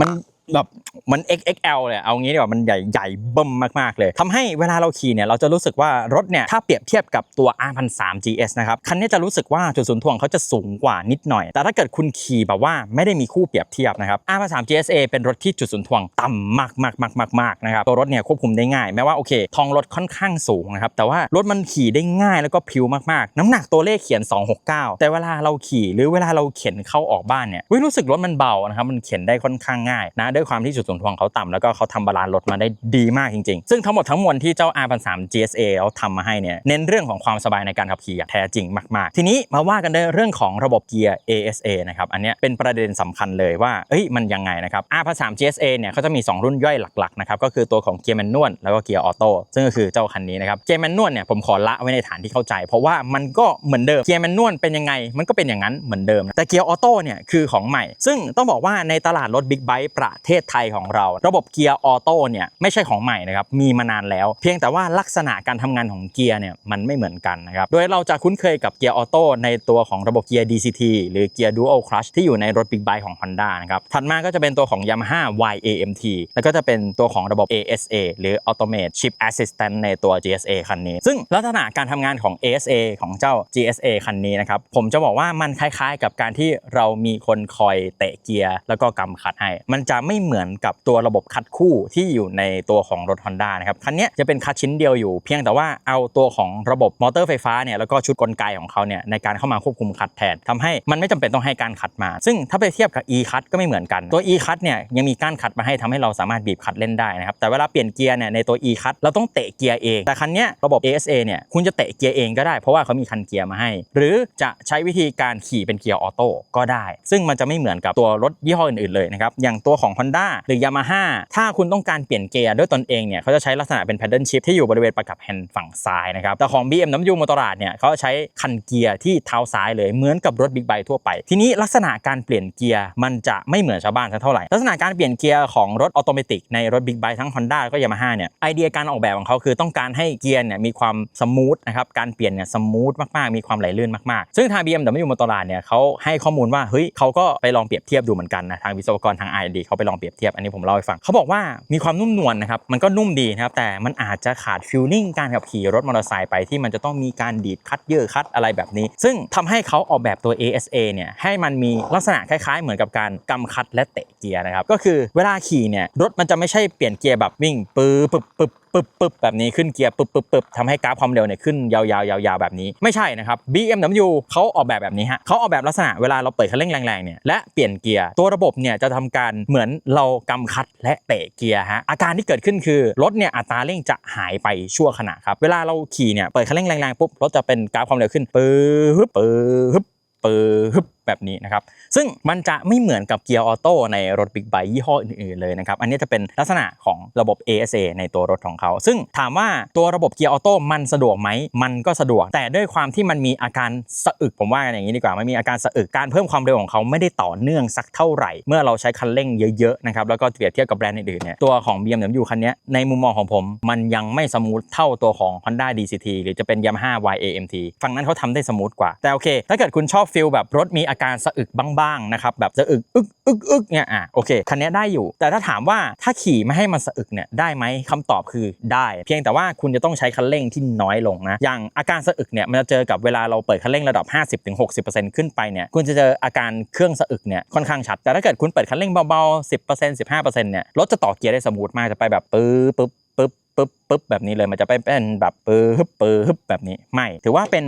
มัน แบบมัน XXL เลยเอางี้ดีกว่ามันใหญ่ใหญ่เบิ่มมากๆเลยทำให้เวลาเราขี่เนี่ยเราจะรู้สึกว่ารถเนี่ยถ้าเปรียบเทียบกับตัว R1003 GS นะครับคันนี้จะรู้สึกว่าจุดศูนย์ถ่วงเขาจะสูงกว่านิดหน่อย แต่ถ้าเกิดคุณขี่แบบว่าไม่ได้มีคู่เปรียบเทียบนะครับ R1003 GSA เป็นรถที่จุดศูนย์ถ่วงต่ำมากมากมากมากมากนะครับตัวรถเนี่ยควบคุมได้ง่ายแม้ว่าโอเคทองรถค่อนข้างสูงนะครับแต่ว่ารถมันขี่ได้ง่ายแล้วก็พิ้วมากๆ น้ำหนักตัวเลขเขียน 269 แต่เวลาเราขี่หรือเวลาเราเข็นเข้าออกบ้านเนี่ยเฮ้ยรู้สึกรถมันเบานะครับมันเข็นได้ค่อนข้างง่ายนะด้วยความที่จุดศูนย์ถ่วงเขาต่ำแล้วก็เขาทำบาลานซ์รถมาได้ดีมากจริงๆ ซึ่งทั้งหมดทั้งมวลที่เจ้า R13 GSA เขาทำมาให้เนี่ยเน้นเรื่องของความสบายในการขับขี่อย่างแท้จริงมากๆ ทีนี้มาว่ากันด้วยเรื่องของระบบเกียร์ ASA นะครับอันนี้เป็นประเด็นสำคัญเลยว่าเอ้ยมันยังไงนะครับ R13 GSA เนี่ยเขาจะมี 2 รุ่นย่อยหลักๆนะครับก็คือตัวของเกียร์แมนนวลแล้วก็เกียร์ออโต้ซึ่งก็คือเจ้าคันนี้นะครับเกียร์แมนนวลเนี่ยผมขอละไว้ในฐานที่เข้าใจ เพราะว่ามันก็เหมือนเดิมเกียร์แมนนวลเป็นยังไงมันก็เป็นอย่างนั้นเหมือนเดิม แต่เกียร์ออโต้เนี่ยคือของใหม่ ซึ่งต้องบอกว่าในตลาดรถบิ๊กไบค์ประเททศไทยของเรา ระบบเกียร์ออโต้เนี่ยไม่ใช่ของใหม่นะครับมีมานานแล้ว เพียงแต่ว่าลักษณะการทำงานของเกียร์เนี่ยมันไม่เหมือนกันนะครับโดยเราจะคุ้นเคยกับเกียร์ออโต้ในตัวของระบบเกียร์ DCT หรือเกียร์ Dual Clutch ที่อยู่ในรถบิ๊กไบค์ของ Honda นะครับถัดมาก็จะเป็นตัวของ Yamaha YAMT แล้วก็จะเป็นตัวของระบบ ASA หรือ Automate Chip Assistant ในตัว GSA คันนี้ ซึ่งลักษณะการทำงานของ ASA ของเจ้า GSA คันนี้นะครับผมจะบอกว่ามันคล้ายๆ กับการที่เรามีคนคอยเตะเกียร์แล้วก็กำคัดให้ มันจะไม่เหมือนกับตัวระบบคัดคู่ที่อยู่ในตัวของรถ Honda นะครับคันนี้จะเป็นคัดชิ้นเดียวอยู่ เพียงแต่ว่าเอาตัวของระบบมอเตอร์ไฟฟ้าเนี่ยแล้วก็ชุดกลไกของเขาเนี่ยในการเข้ามาควบคุมคัดแทนทำให้มันไม่จำเป็นต้องให้การคัดมา ซึ่งถ้าไปเทียบกับ e คัดก็ไม่เหมือนกันตัว e คัดเนี่ยยังมีการคัดมาให้ทำให้เราสามารถบีบคัดเล่นได้นะครับแต่เวลาเปลี่ยนเกียร์เนี่ยในตัว e คัดเราต้องเตะเกียร์เองแต่คันนี้ระบบ ASA เนี่ยคุณจะเตะเกียร์เองก็ได้เพราะว่าเขามีคันเกียร์มาให้ หรือจะใช้วิธีการขี่เป็นเกียร์ออโต้ก็ได้ ซึ่งมันจะไม่เหมือนกับตัวรถยี่ห้ออื่นๆเลยนะครับอย่างตัวของ Honda หรือ Yamaha ถ้าคุณต้องการเปลี่ยนเกียร์ด้วยตนเองเนี่ยเขาจะใช้ลักษณะเป็น paddle shift ที่อยู่บริเวณประกับแฮนด์ฝั่งซ้ายนะครับแต่ของ BMW Motorrad เนี่ยเขาใช้คันเกียร์ที่เท้าซ้ายเลยเหมือนกับรถบิ๊กไบค์ทั่วไป ทีนี้ลักษณะการเปลี่ยนเกียร์มันจะไม่เหมือนชาวบ้านสักเท่าไหร่ลักษณะการเปลี่ยนเกียร์ของรถออโตเมติกในรถบิ๊กไบค์ทั้ง Honda แล้วก็ Yamaha เนี่ยไอเดียการออกแบบของเขาคือต้องการให้เกียร์เนี่ยมีความสมูทนะครับการเปลี่ยนเนี่ยสมูทมากๆมีความไหลลื่นมากๆ ซึ่งทาง BMW m o t o r a d เนี่ยเขาให้ข้อมูลว่าเฮ้ยเขาก็ไปลองเปรียบเทียบดูเหมือนกันนะทางวิศวกรทาง R&D เขาไปลองเปรียบเทียบอันนี้ผมเล่าให้ฟังเขาบอกว่ามีความนุ่มนวลนะครับมันก็นุ่มดีนะครับแต่มันอาจจะขาดฟิลลิ่งการขับขี่รถมอเตอร์ไซค์ไปที่มันจะต้องมีการดีดคัดเยอะคัดอะไรแบบนี้ ซึ่งทำให้เขาออกแบบตัว ASA เนี่ยให้มันมีลักษณะคล้ายๆ เหมือนกับการกำคัดและเตะเกียร์นะครับก็คือเวลาขี่เนี่ยรถมันจะไม่ใช่เปลี่ยนเกียร์แบบวิ่งปื๊บปึ๊บปึ๊บปึ๊บปึ๊บแบบนี้ขึ้นเกียร์ปึ๊บปึ๊บปึ๊บทำให้กราฟความเร็วเนี่ยขึ้นยาวๆยาวๆแบบนี้ไม่ใช่นะครับ BMW เขาออกแบบแบบนี้ฮะเขาออกแบบลักษณะเวลาเราเปิดคันเร่งแรงๆเนี่ยและเปลี่ยนเกียร์ตัวระบบเนี่ยจะทำการเหมือนเรากำคัดและเตะเกียร์ฮะอาการที่เกิดขึ้นคือรถเนี่ยอัตราเร่งจะหายไปชั่วขณะครับเวลาเราขี่เนี่ยเปิดคันเร่งแรงๆปุ๊บรถจะเป็นกราฟความเร็วขึ้นปึ๊บปึ๊บปึ๊บ แบบนี้นะครับ ซึ่งมันจะไม่เหมือนกับเกียร์ออโต้ในรถบิ๊กไบค์ยี่ห้ออื่นๆเลยนะครับ อันนี้จะเป็นลักษณะของระบบ ASA ในตัวรถของเขา ซึ่งถามว่าตัวระบบเกียร์ออโต้มันสะดวกไหม มันก็สะดวก แต่ด้วยความที่มันมีอาการสะอึก ผมว่ากันอย่างนี้ดีกว่า มันมีอาการสะอึก การเพิ่มความเร็วของเขาไม่ได้ต่อเนื่องสักเท่าไหร่ เมื่อเราใช้คันเร่งเยอะๆนะครับ แล้วก็เปรียบเทียบกับแบรนด์อื่นๆเนี่ย ตัวของ BMW คันนี้ในมุมมองของผม มันยังไม่สมูทเท่าตัวของ Honda DCT หรือจะเป็น Yamaha YAMT ฝั่งนั้นเขาทำได้สมูทกว่า แต่โอเค ถ้าเกิดคุณชอบฟีลแบบรถมีอาการสะอึกบ้างๆนะครับแบบสะอึกอึกอึกอึกเนี่ยอะโอเคคันนี้ได้อยู่ แต่ถ้าถามว่าถ้าขี่ไม่ให้มันสะอึกเนี่ยได้ไหมคำตอบคือได้ เพียงแต่ว่าคุณจะต้องใช้คันเร่งที่น้อยลงนะอย่างอาการสะอึกเนี่ยมันจะเจอกับเวลาเราเปิดคันเร่งระดับ 50-60%ขึ้นไปเนี่ยคุณจะเจออาการเครื่องสะอึกเนี่ยค่อนข้างชัด แต่ถ้าเกิดคุณเปิดคันเร่งเบาๆ 10% 15%เนี่ยรถจะต่อเกียร์ได้สมูทมากจะไปแบบปึ๊บปึ๊บปึ๊บปึ๊บปึ๊บแบบนี้เลยมันจะไปเป็นแบบปึ๊บปึ๊บแบบนี้ไม่ถือว่าเป็น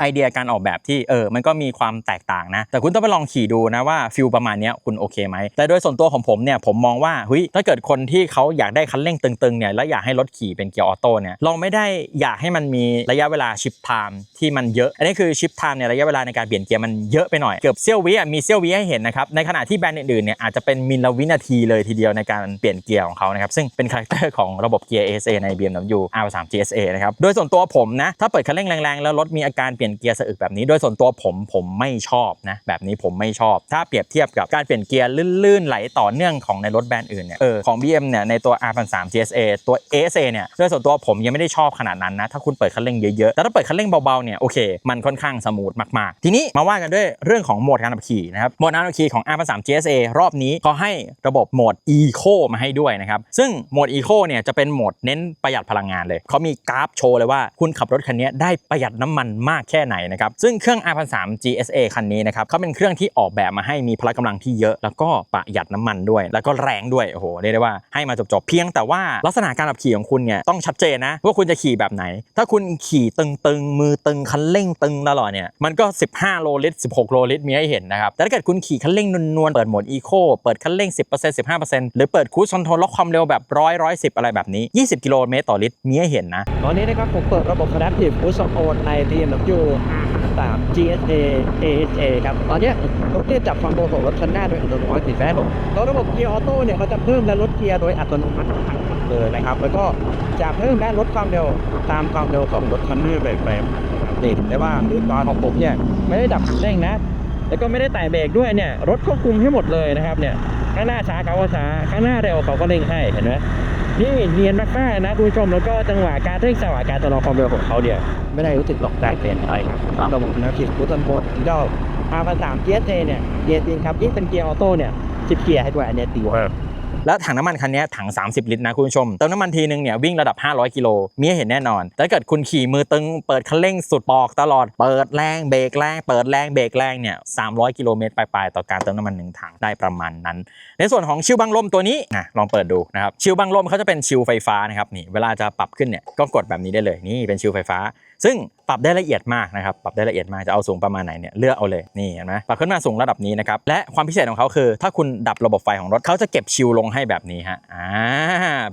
ไอเดียการออกแบบที่เออมันก็มีความแตกต่างนะ แต่คุณต้องไปลองขี่ดูนะว่าฟิลประมาณนี้คุณโอเคไหม แต่โดยส่วนตัวของผมเนี่ยผมมองว่าเฮ้ยถ้าเกิดคนที่เขาอยากได้คันเร่งตึงๆเนี่ยแล้วอยากให้รถขี่เป็นเกียร์ออโต้เนี่ยเราไม่ได้อยากให้มันมีระยะเวลาชิปไทม์ที่มันเยอะ อันนี้คือชิปไทม์เนี่ยระยะเวลาในการเปลี่ยนเกียร์มันเยอะไปหน่อยเกือบเซี่ยววิอะมีเซี่ยววิให้เห็นนะครับในขณะที่แบรนด์อื่นๆเนี่ยอาจจะเป็นมิลลวินาทีเลยทีเดียวในการเปลี่ยนเกียร์ของเขานะครับซึ่งเป็นคาแรคเตอร์ของระบบเกียร์ ASA ใน BMW R3 GSA นะครับโดยส่วนตัวผมนะถ้าเปิดคันเร่งแรงๆแล้วรถมีอาการเปลี่ยนเกียร์สะอึกแบบนี้โดยส่วนตัวผมผมไม่ชอบนะแบบนี้ผมไม่ชอบ ถ้าเปรียบเทียบกับการเปลี่ยนเกียร์ลื่นๆไหลต่อเนื่องของในรถแบรนด์อื่นเนี่ยเออของ BM เนี่ยในตัว R3 GSA ตัว ASA เนี่ยโดยส่วนตัวผมยังไม่ได้ชอบขนาดนั้นนะถ้าคุณเปิดคันเร่งเยอะๆแต่ถ้าเปิดคันเร่งเบาๆเนี่ยโอเคมันค่อนข้างสมูทมากๆ ทีนี้มาว่ากันด้วยเรื่องของโหมดการขับขี่นะครับโหมดการขับขี่ของ R3 GSA รอบนี้เขาให้ระบบโหมด Eco มาให้ด้วยนะครับซึ่งโหมด Eco เนี่ยจะเป็นโหมดเน้นประหยัดพลังงานเลยเขามีกราฟโชว์เลยว่าคุณขับรถคันนี้ได้ประหยัดน้ำมันมากแค่ค่ไหนนะครับซึ่งเครื่อง R1003 GSA คันนี้นะครับเขาเป็นเครื่องที่ออกแบบมาให้มีพละกำลังที่เยอะ แล้วก็ประหยัดน้ำมันด้วย แล้วก็แรงด้วยโอ้โหเรียกได้ว่าให้มาจบๆเพียงแต่ว่าลักษณะการขับขี่ของคุณเนี่ยต้องชัดเจนนะว่าคุณจะขี่แบบไหน ถ้าคุณขี่ตึงๆมือตึงคันเร่งตึงตลอดเนี่ยมันก็ 15 โลลิตร 16 โลลิตรมีให้เห็นนะครับแต่ถ้าเกิดคุณขี่คันเร่งนวลๆเปิดโหมดอีโคเปิดคันเร่ง 10% 15%หรือเปิดคูสคอนโทรลล็อกความเร็วแบบร้อยร้อยสิบอะไรแบบนี้ 20 กิโลเมตรต่อลิตรมีให้เห็นนะตอนนี้นะครับผมเปิดระบบ Adaptive Cruise Control ใน BMW ตาม GSA A S A ครับ ตอนนี้รถเนี่ยจับความเร็วของรถคันหน้าโดยอัตโนมัติแท้ผมแล้วระบบเกียร์ออโต้เนี่ยเขาจะเพิ่มและลดเกียร์โดยอัตโนมัติเลยนะครับ แล้วก็จะเพิ่มและลดความเร็วตามความเร็วของรถคันหน้าแบบแบบนี่เห็นได้ว่าตอนของผมเนี่ยไม่ได้ดับเร่งนะ แล้วก็ไม่ได้แตะเบรกด้วยเนี่ยรถควบคุมให้หมดเลยนะครับเนี่ยข้างหน้าช้าเขาก็ช้าข้างหน้าเร็วเขาก็เร่งให้เห็นไหมนี่เนียนมากๆนะคุณผู้ชมแล้วก็จังหวะการเร่งจังหวะการชะลอความเร็วของเขาเนี่ยไม่ได้รู้สึกหลอกแตกเปลี่ยนอะไรครับระบบนะคิดพุทธันโบดเจ้า R3 GSA เนี่ยเกียร์จริงครับยิ่งเป็นเกียร์ออโต้เนี่ยชิปเกียร์ให้ด้วยอันเนี้ยดีมาก แล้วถังน้ำมันคันนี้ถัง 30 ลิตรนะคุณผู้ชม เติมน้ำมันทีนึงเนี่ยวิ่งระดับ 500 กิโลมีเห็นแน่นอน แต่เกิดคุณขี่มือตึงเปิดคันเร่งสุดปอกตลอด เปิดแรงเบรกแรง เปิดแรงเบรกแรงเนี่ย 300 กิโลเมตรปลายๆต่อการเติมน้ำมันหนึ่งถังได้ประมาณนั้น ในส่วนของชิวบังลมตัวนี้นะลองเปิดดูนะครับ ชิวบังลมเขาจะเป็นชิวไฟฟ้านะครับนี่ เวลาจะปรับขึ้นเนี่ยก็กดแบบนี้ได้เลยนี่เป็นชิวไฟฟ้า ซึ่งปรับได้ละเอียดมากนะครับปรับได้ละเอียดมากจะเอาสูงประมาณไหนเนี่ยเลือกเอาเลยนี่เห็นไหมปรับขึ้นมาสูงระดับนี้นะครับและความพิเศษของเขาคือ ถ้าคุณดับระบบไฟของรถเขาจะเก็บชิวลงให้แบบนี้ฮะอ่า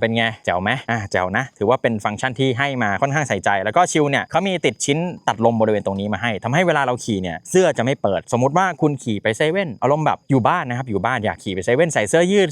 เป็นไงแจ๋วไหมอ่าแจ๋วนะ ถือว่าเป็นฟังก์ชันที่ให้มาค่อนข้างใส่ใจ แล้วก็ชิวเนี่ยเขามีติดชิ้นตัดลมบริเวณตรงนี้มาให้ทำให้เวลาเราขี่เนี่ยเสื้อจะไม่เปิด สมมติว่าคุณขี่ไปเซเว่นอารมณ์แบบอยู่บ้านนะครับอยู่บ้านอยากขี่ไปเซเว่นใส่เสื้อยืด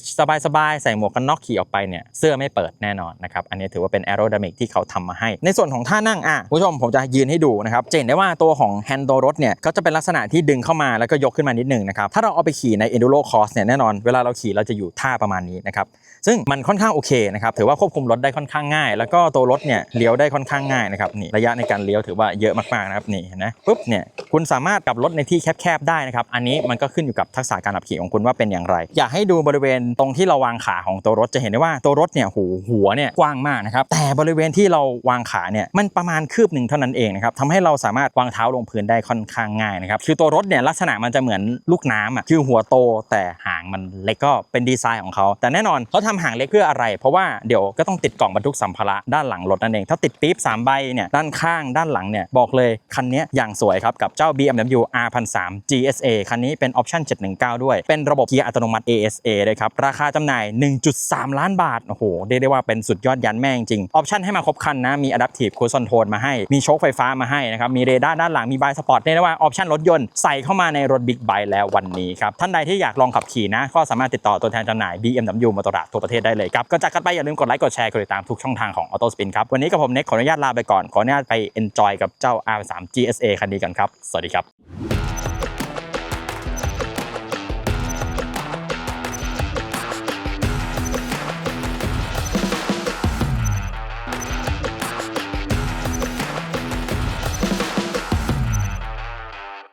สบายๆใส่หมวกกันน็อกขี่ออกไปเนี่ยเสื้อไม่เปิดแน่นอนนะครับอันนี้ถือว่าเป็นแอโร d y นามิกที่เขาทำมาให้ ในส่วนของท่านั่งอะผู้ชมผมจะยืนให้ดูนะครับจะเห็นได้ว่าตัวของแฮนด์ดรถเนี่ยก็จะเป็นลักษณะที่ดึงเข้ามาแล้วก็ยกขึ้นมานิดหนึงนะครับถ้าเราเอาไปขี่ใน enduro cross เนี่ยแน่นอนเวลาเราขี่เราจะอยู่ท่าประมาณนี้นะครับซึ่งมันค่อนข้างโอเคนะครับถือว่าควบคุมรถได้ค่อนข้างง่าย แล้วก็ตัวรถเนี่ยเลี้ยวได้ค่อนข้างง่ายนะครับนี่ระยะในการเลี้ยวถือว่าเยอะมากๆนะครับนี่นไหมปุ๊บเนี่ยคุณสามารถกลับรถในที่แคบๆได้นะครับอันนี้มันก็ขึ้นอยู่กับทักษะการขับขี่ของคุณว่าเป็นอย่างไร อยากให้ดูบริเวณตรงที่เราวางขาของตัวรถจะเห็นได้ว่าตัวรถเนี่ยหูหัวเนี่ยกว้างมากนะครับแต่บริเวณที่เราวางขาเนี่ยมันประมาณคืบหนึ่งเท่านั้นเองนะครับทำให้เราสามารถวางเท้าลงพื้นได้ค่อนข้างง่ายนะครับคือตัวรถเนี่ยลักษณะมันจะเหมือนลูกน้ำอะคือหัวโตแต่หางมันเล็กก็เป็นดีไซน์ของเขาแต่แน่นอนเขาทำหางเล็กเพื่ออะไร เพราะว่าเดี๋ยวก็ต้องติดกล่องบรรทุกสัมภาระด้านหลังรถนั่นเอง ถ้าติดปี๊บ3ใบเนี่ยด้านข้างด้านหลังเนี่ยบอกเลยคันนี้อย่างสวยครับกับเจ้า BMW R1003 GSA คันนี้เป็นออปชั่น719 ด้วย เป็นระบบเกียร์อัตโนมัติ ASA ด้วยครับ ราคาจำหน่าย 1.3 ล้านบาท โอ้โหเรียกได้ว่าเป็นสุดยอดยันแม่จริงออปชั่นให้มาครบคันนะ มี Adaptive Cruise Control มาให้ มีโชคไฟฟ้ามาให้นะครับ มีเรดาร์ด้านหลัง มีบายสปอร์ตเรียกได้ว่าออปชั่นรถยนต์ใส่เข้ามาในรถบิ๊กไบค์แล้ววันนี้ครับ ท่านใดที่อยากลองขับขี่นะ ก็สามารถติดต่อตัวแทนจำหน่าย BMW มอเตอร์ทั่วประเทศได้เลยครับก็จากกันไปอย่าลืมกดไลค์กดแชร์กดติดตามทุกช่องทางของ Auto Spin ครับวันนี้กับผมเน็กขออนุญาตลาไปก่อนขออนุญาตไป enjoy กับเจ้า R3 GSA คันนี้กันครับสวัสดีครับ